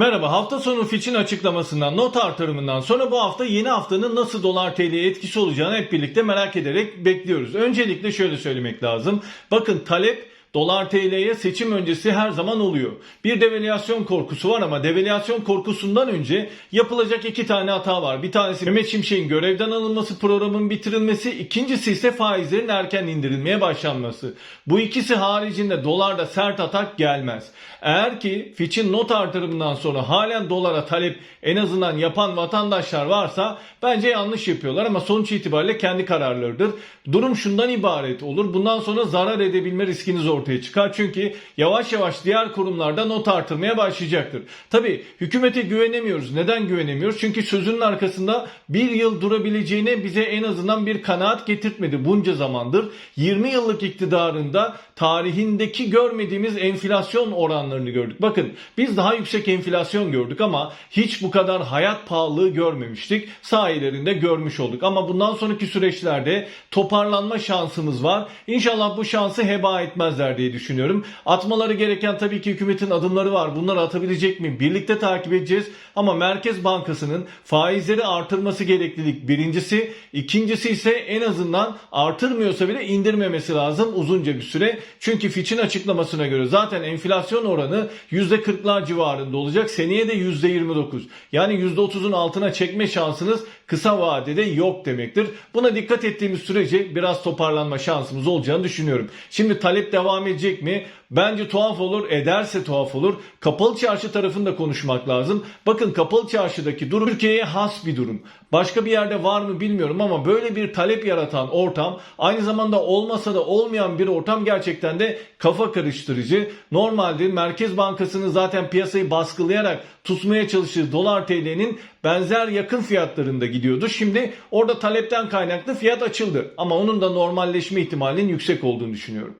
Merhaba hafta sonu Fitch'in açıklamasından not artırımından sonra bu hafta yeni haftanın nasıl dolar TL'ye etkisi olacağını hep birlikte merak ederek bekliyoruz. Öncelikle şöyle söylemek lazım. Bakın talep dolar TL'ye seçim öncesi her zaman oluyor. Bir devalüasyon korkusu var ama devalüasyon korkusundan önce yapılacak iki tane hata var. Bir tanesi Mehmet Şimşek'in görevden alınması, programın bitirilmesi, ikincisi ise faizlerin erken indirilmeye başlanması. Bu ikisi haricinde dolarda sert atak gelmez. Eğer ki Fitch'in not artırımından sonra halen dolara talep en azından yapan vatandaşlar varsa bence yanlış yapıyorlar ama sonuç itibariyle kendi kararlarıdır. Durum şundan ibaret olur. Bundan sonra zarar edebilme riskiniz ortaya çıkar. Çünkü yavaş yavaş diğer kurumlarda not artırmaya başlayacaktır. Tabi hükümete güvenemiyoruz. Neden güvenemiyoruz? Çünkü sözünün arkasında bir yıl durabileceğine bize en azından bir kanaat getirtmedi bunca zamandır. 20 yıllık iktidarında tarihindeki görmediğimiz enflasyon oranlarını gördük. Bakın biz daha yüksek enflasyon gördük ama hiç bu kadar hayat pahalılığı görmemiştik. Sahilerinde görmüş olduk. Ama bundan sonraki süreçlerde toparlanma şansımız var. İnşallah bu şansı heba etmezler diye düşünüyorum. Atmaları gereken tabii ki hükümetin adımları var. Bunları atabilecek mi? Birlikte takip edeceğiz. Ama Merkez Bankası'nın faizleri artırması gereklilik birincisi. İkincisi ise en azından artırmıyorsa bile indirmemesi lazım uzunca bir süre. Çünkü Fitch'in açıklamasına göre zaten enflasyon oranı %40'lar civarında olacak. Seneye de %29. Yani %30'un altına çekme şansınız kısa vadede yok demektir. Buna dikkat ettiğimiz sürece biraz toparlanma şansımız olacağını düşünüyorum. Şimdi talep devam edecek mi? Bence tuhaf olur. Ederse tuhaf olur. Kapalı çarşı tarafında konuşmak lazım. Bakın kapalı çarşıdaki durum Türkiye'ye has bir durum. Başka bir yerde var mı bilmiyorum ama böyle bir talep yaratan ortam aynı zamanda olmasa da olmayan bir ortam gerçekten de kafa karıştırıcı. Normalde Merkez Bankası'nın zaten piyasayı baskılayarak tutmaya çalıştığı dolar TL'nin benzer yakın fiyatlarında gidiyordu. Şimdi orada talepten kaynaklı fiyat açıldı ama onun da normalleşme ihtimalinin yüksek olduğunu düşünüyorum.